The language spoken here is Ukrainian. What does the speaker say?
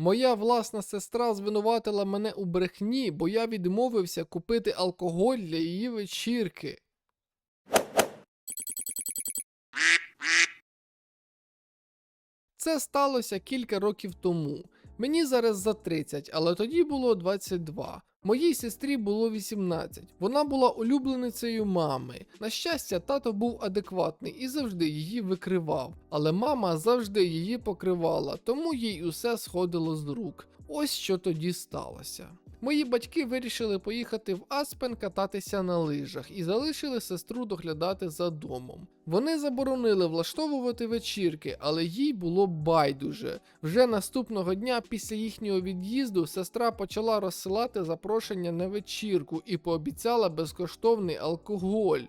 Моя власна сестра звинуватила мене у брехні, бо я відмовився купити алкоголь для її вечірки. Це сталося кілька років тому. Мені зараз за 30, але тоді було 22. Моїй сестрі було 18. Вона була улюбленицею мами. На щастя, тато був адекватний і завжди її викривав. Але мама завжди її покривала, тому їй усе сходило з рук. Ось що тоді сталося. Мої батьки вирішили поїхати в Аспен кататися на лижах і залишили сестру доглядати за домом. Вони заборонили влаштовувати вечірки, але їй було байдуже. Вже наступного дня після їхнього від'їзду сестра почала розсилати запрошення на вечірку і пообіцяла безкоштовний алкоголь.